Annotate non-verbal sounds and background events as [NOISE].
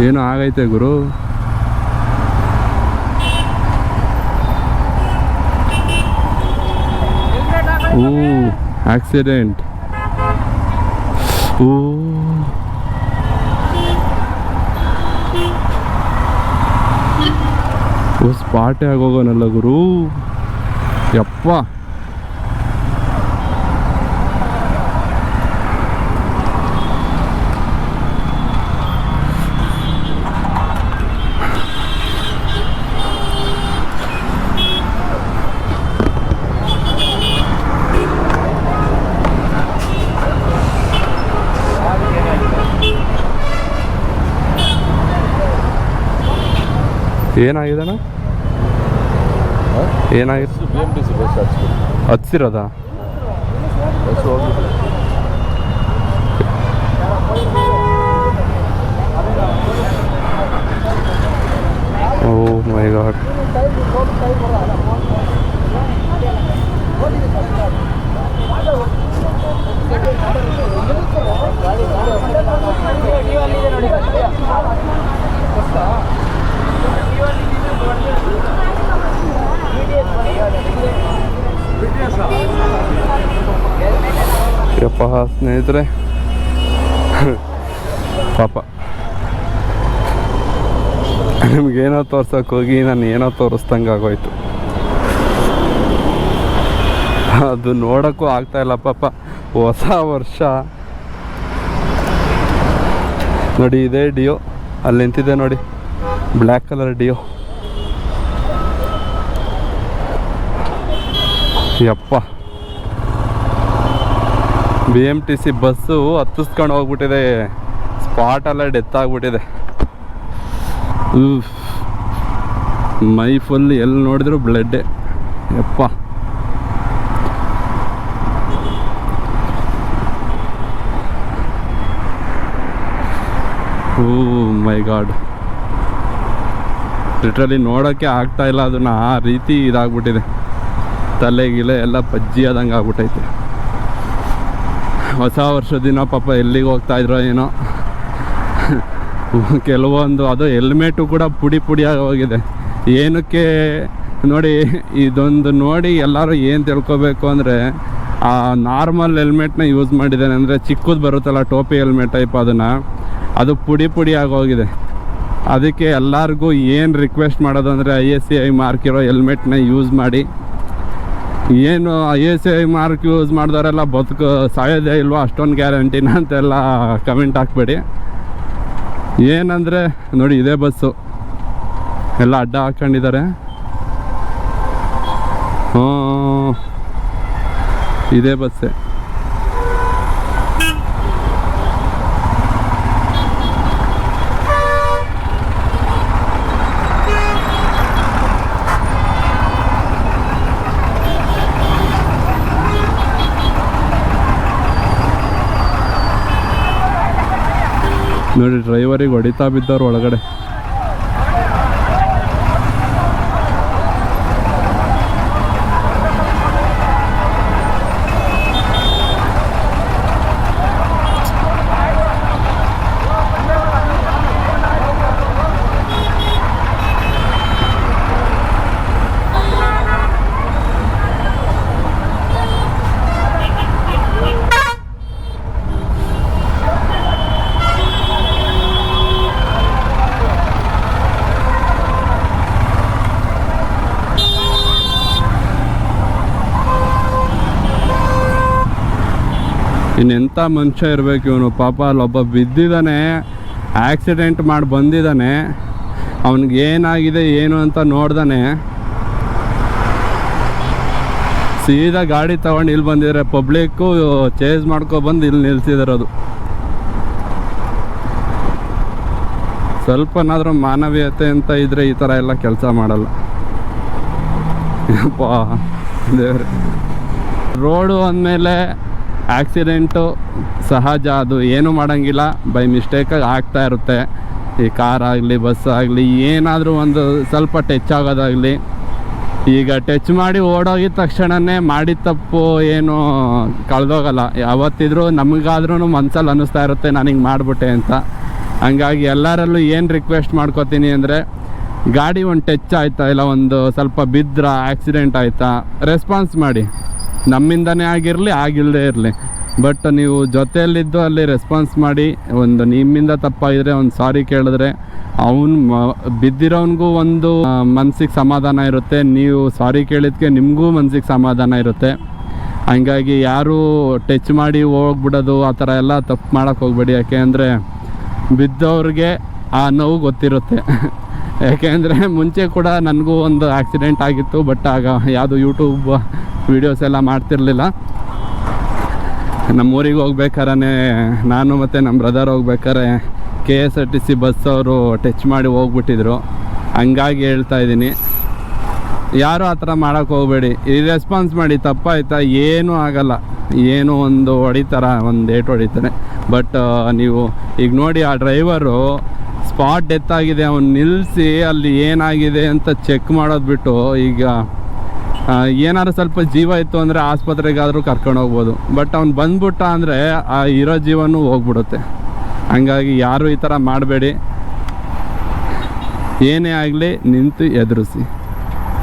ಏನೋ ಆಗೈತೆ ಗುರು. ಓ ಆಕ್ಸಿಡೆಂಟ್ ಓ ಸ್ಪಾಟೇ ಆಗೋಗೋನಲ್ಲ ಗುರು. ಯಪ್ಪ. ಏನಾಗಿದೆ ಅಣ್ಣ? ಏನಾಗಿದೆ? ಓ ಮೈ ಗಾಡ್ ಯಪ್ಪ ಸ್ನೇಹಿತರೆ ಪಾಪ ನಿಮ್ಗೇನೋ ತೋರ್ಸಕ್ಕೆ ಹೋಗಿ ನಾನು ಏನೋ ತೋರಿಸ್ದಂಗೆ ಆಗೋಯ್ತು ಅದು ನೋಡೋಕ್ಕೂ ಇಲ್ಲ, ಪಾಪ. ಹೊಸ ವರ್ಷ. ನೋಡಿ, ಇದೇ ಡಿಯೋ. ಅಲ್ಲಿ ನಿಂತಿದೆ ನೋಡಿ. Black colour Dio. ಯಪ್ಪ. B M T C bus ಹತ್ತಿಸ್ಕೊಂಡು ಹೋಗ್ಬಿಟ್ಟಿದೆ. ಸ್ಪಾಟಲ್ಲೇ ಡೆತ್ ಆಗಿಬಿಟ್ಟಿದೆ. ಮೈ ಫುಲ್ ಎಲ್ಲಿ ನೋಡಿದ್ರು ಬ್ಲಡ್ಡೆ ಯಪ್ಪ. ಓ ಮೈ ಗಾಡ್ ಲಿಟ್ರಲಿ ನೋಡೋಕ್ಕೆ ಆಗ್ತಾ ಇಲ್ಲ, ಅದನ್ನ ಆ ರೀತಿ ಇದಾಗ್ಬಿಟ್ಟಿದೆ. ತಲೆ, ಗಿಲೆ ಎಲ್ಲ ಪಜ್ಜಿ ಆದಂಗೆ ಆಗ್ಬಿಟ್ಟೈತೆ ಹೊಸ ವರ್ಷದ ದಿನ ಪಾಪ ಎಲ್ಲಿಗೆ ಹೋಗ್ತಾ ಇದ್ರೋ ಏನೋ. [LAUGHS] ಕೆಲವೊಂದು, ಅದು ಹೆಲ್ಮೆಟು ಕೂಡ ಪುಡಿ ಪುಡಿಯಾಗಿ ಹೋಗಿದೆ. ಏನಕ್ಕೆ ನೋಡಿ, ಇದೊಂದು ನೋಡಿ ಎಲ್ಲರೂ ಏನು ತಿಳ್ಕೊಬೇಕು ಅಂದರೆ, ಆ ನಾರ್ಮಲ್ ಹೆಲ್ಮೆಟ್ನ ಯೂಸ್ ಮಾಡಿದ್ದಾನೆ ಅಂದರೆ ಚಿಕ್ಕದು ಬರುತ್ತಲ್ಲ, ಟೋಪಿ ಹೆಲ್ಮೆಟ್ ಟೈಪ್ ಅದನ್ನು, ಅದು ಪುಡಿ ಪುಡಿ ಹೋಗಿದೆ. ಅದಕ್ಕೆ ಎಲ್ಲರಿಗೂ ಏನು ರಿಕ್ವೆಸ್ಟ್ ಮಾಡೋದು ಅಂದರೆ I S C I mark ಹೆಲ್ಮೆಟ್ನ use ಮಾಡಿ. ಏನು A C I mark use ಮಾಡಿದವರೆಲ್ಲ ಬದುಕು ಸಾಯೋದೇ ಇಲ್ವೋ ಅಷ್ಟೊಂದು ಗ್ಯಾರಂಟಿನ ಅಂತೆಲ್ಲ ಕಮೆಂಟ್ ಹಾಕ್ಬೇಡಿ. ಏನಂದರೆ ನೋಡಿ ಇದೇ ಬಸ್ಸು. ಎಲ್ಲ ಅಡ್ಡ ಹಾಕ್ಕೊಂಡಿದ್ದಾರೆ. ಹ್ಞೂ ಇದೇ ಬಸ್ಸೇ. ನೋಡಿ ಡ್ರೈವರಿಗೆ ಹೊಡಿತಾ ಬಿದ್ದವ್ರು ಒಳಗಡೆ. ಇನ್ನೆಂಥ ಮನುಷ್ಯ ಇರಬೇಕು ಇವನು? ಪಾಪ ಅಲ್ಲೊಬ್ಬ ಬಿದ್ದಿದ್ದಾನೆ ಆಕ್ಸಿಡೆಂಟ್ ಮಾಡಿ ಬಂದಿದ್ದಾನೆ ಅವನಿಗೆ ಏನಾಗಿದೆ, ಏನು ಅಂತ ನೋಡ್ದಾನೆ. ಸೀದಾ ಗಾಡಿ ತಗೊಂಡು ಇಲ್ಲಿ ಬಂದಿದ್ದಾರೆ ಪಬ್ಲಿಕ್ಕು ಚೇಸ್ ಮಾಡ್ಕೊಬಂದು ಇಲ್ಲಿ ನಿಲ್ಸಿದಾರೆ ಸ್ವಲ್ಪನಾದರೂ ಮಾನವೀಯತೆ ಅಂತ ಇದ್ರೆ ಈ ಥರ ಎಲ್ಲ ಕೆಲಸ ಮಾಡಲ್ಲ. ದೇವ್ರೆ. ರೋಡು ಅಂದಮೇಲೆ ಆಕ್ಸಿಡೆಂಟು ಸಹಜ, ಅದು ಏನು ಮಾಡೋಂಗಿಲ್ಲ. ಬೈ ಮಿಸ್ಟೇಕಾಗಿ ಆಗ್ತಾ ಇರುತ್ತೆ. ಈ ಕಾರ್ ಆಗಲಿ, ಬಸ್ ಆಗಲಿ, ಏನಾದರೂ ಒಂದು ಸ್ವಲ್ಪ ಟಚ್ ಆಗೋದಾಗಲಿ. ಈಗ ಟಚ್ ಮಾಡಿ ಓಡೋಗಿದ ತಕ್ಷಣನೇ ಮಾಡಿದ ತಪ್ಪು ಏನು ಕಳೆದೋಗಲ್ಲ. ಯಾವತ್ತಿದ್ರೂ ನಮಗಾದ್ರೂ ಮನ್ಸಲ್ಲಿ ಅನ್ನಿಸ್ತಾ ಇರುತ್ತೆ ನಾನು ಮಾಡಿಬಿಟ್ಟೆ ಅಂತ. ಹಂಗಾಗಿ ಎಲ್ಲರಲ್ಲೂ ಏನು ರಿಕ್ವೆಸ್ಟ್ ಮಾಡ್ಕೋತೀನಿ ಅಂದರೆ, ಗಾಡಿ ಒಂದು ಟಚ್ ಆಯ್ತಾ, ಇಲ್ಲ ಒಂದು ಸ್ವಲ್ಪ ಬಿದ್ರ ಆಕ್ಸಿಡೆಂಟ್ ಆಯ್ತಾ ರೆಸ್ಪಾನ್ಸ್ ಮಾಡಿ. ನಮ್ಮಿಂದನೇ ಆಗಿರಲಿ ಆಗಿಲ್ಲದೆ ಇರಲಿ. ಬಟ್ ನೀವು ಜೊತೆಯಲ್ಲಿದ್ದು ಅಲ್ಲಿ ರೆಸ್ಪಾನ್ಸ್ ಮಾಡಿ, ಒಂದು ನಿಮ್ಮಿಂದ ತಪ್ಪಾಗಿದ್ರೆ ಒಂದು ಸಾರಿ ಕೇಳಿದ್ರೆ, ಅವನು ಬಿದ್ದಿರೋನಿಗೂ ಒಂದು ಮನ್ಸಿಗೆ ಸಮಾಧಾನ ಇರುತ್ತೆ. ನೀವು ಸಾರಿ ಕೇಳಿದ್ಕೆ ನಿಮಗೂ ಮನ್ಸಿಗೆ ಸಮಾಧಾನ ಇರುತ್ತೆ. ಹಂಗಾಗಿ ಯಾರು ಟಚ್ ಮಾಡಿ ಹೋಗ್ಬಿಡೋದು, ಆ ಥರ ಎಲ್ಲ ತಪ್ಪು ಮಾಡೋಕ್ಕೆ ಹೋಗ್ಬೇಡಿ. ಯಾಕೆ ಅಂದರೆ, ಬಿದ್ದವ್ರಿಗೆ ಆ ನೋವು ಗೊತ್ತಿರುತ್ತೆ. [LAUGHS] ಯಾಕೆಂದರೆ ಮುಂಚೆ ಕೂಡ ನನಗೂ ಒಂದು ಆಕ್ಸಿಡೆಂಟ್ ಆಗಿತ್ತು ಬಟ್ ಆಗ ಯಾವುದು ಯೂಟ್ಯೂಬ್ ವೀಡಿಯೋಸ್ ಎಲ್ಲ ಮಾಡ್ತಿರಲಿಲ್ಲ. ನಮ್ಮ ಊರಿಗೆ ಹೋಗ್ಬೇಕಾರೆ ನಾನು ಮತ್ತು ನಮ್ಮ ಬ್ರದರ್ ಹೋಗ್ಬೇಕಾರೆ K S R T C bus ಅವರು ಟಚ್ ಮಾಡಿ ಹೋಗ್ಬಿಟ್ಟಿದ್ರು. ಹಂಗಾಗಿ ಹೇಳ್ತಾ ಇದ್ದೀನಿ. ಯಾರು ಆ ಥರ ಮಾಡೋಕ್ಕೆ ಹೋಗಬೇಡಿ. ಈ ರೆಸ್ಪಾನ್ಸ್ ಮಾಡಿ ತಪ್ಪಾಯ್ತಾ ಏನೂ ಆಗಲ್ಲ. ಏನೋ ಒಂದು ಹೊಡಿತಾರ, ಒಂದು ಏಟು ಹೊಡಿತಾರೆ ಬಟ್ ನೀವು ಈಗ ನೋಡಿ ಆ ಡ್ರೈವರು ಸ್ಪಾಟ್ ಡೆತ್ ಆಗಿದೆ, ಅವನು ನಿಲ್ಲಿಸಿ ಅಲ್ಲಿ ಏನಾಗಿದೆ ಅಂತ ಚೆಕ್ ಮಾಡೋದು ಬಿಟ್ಟು ಈಗ ಏನಾದ್ರು ಸ್ವಲ್ಪ ಜೀವ ಇತ್ತು ಅಂದರೆ ಆಸ್ಪತ್ರೆಗಾದರೂ ಕರ್ಕೊಂಡು ಹೋಗ್ಬೋದು. ಬಟ್ ಅವ್ನು ಬಂದ್ಬಿಟ್ಟ ಅಂದರೆ ಆ ಇರೋ ಜೀವನೂ ಹೋಗ್ಬಿಡುತ್ತೆ. ಹಂಗಾಗಿ ಯಾರು ಈ ಥರ ಮಾಡಬೇಡಿ. ಏನೇ ಆಗಲಿ ನಿಂತು ಎದುರಿಸಿ.